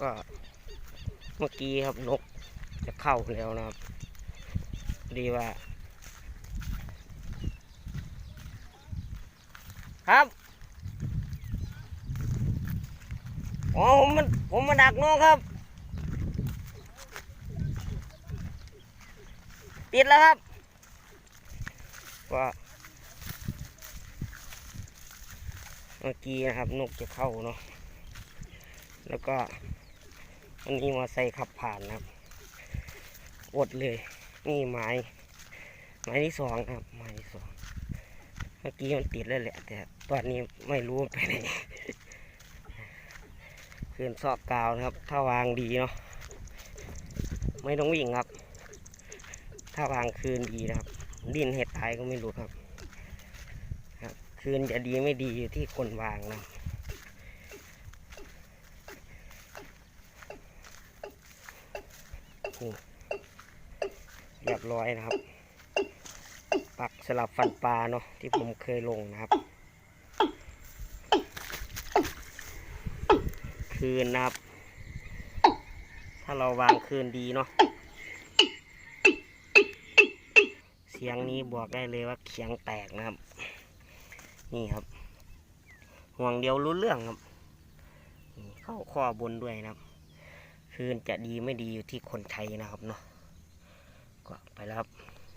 ก็เมื่อกี้ครับนกจะเข้าแล้วนะครับดีว่า ครับอ๋อผมมันผมมาดักนกครับ ติดแล้วครับว่าเมื่อกี้นะครับนกจะเข้าเนาะแล้วก็ันนี้มาใส่ขับผ่านนะครับ อดเลย นี่ไม้ ไม้ที่สองครับ ไม้ที่สอง เมื่อกี้มันติดแล้วแหละ แต่ตอนนี้ไม่รู้ไปไหนคืนซอกกาวนะครับ ถ้าวางดีเนาะ ไม่ต้องวิ่งครับ ถ้าวางคืนดีนะครับ ดินเห็ดตายก็ไม่รู้ครับ ครับ คืนจะดีไม่ดีอยู่ที่คนวางนะ นี่เรียบร้อยนะครับ ปักสลับฟันปลาเนาะที่ผมเคยลงนะครับ คืนนะครับ ถ้าเราวางคืนดีเนาะเสียงนี้บอกได้เลยว่าเขียงแตกนะครับ นี่ครับห่วงเดียวรู้เรื่องครับเข้าข้อบนด้วยนะครับ คืนจะดีไม่ดีอยู่ที่คนไทยนะครับเนาะก็ไปแล้วครับ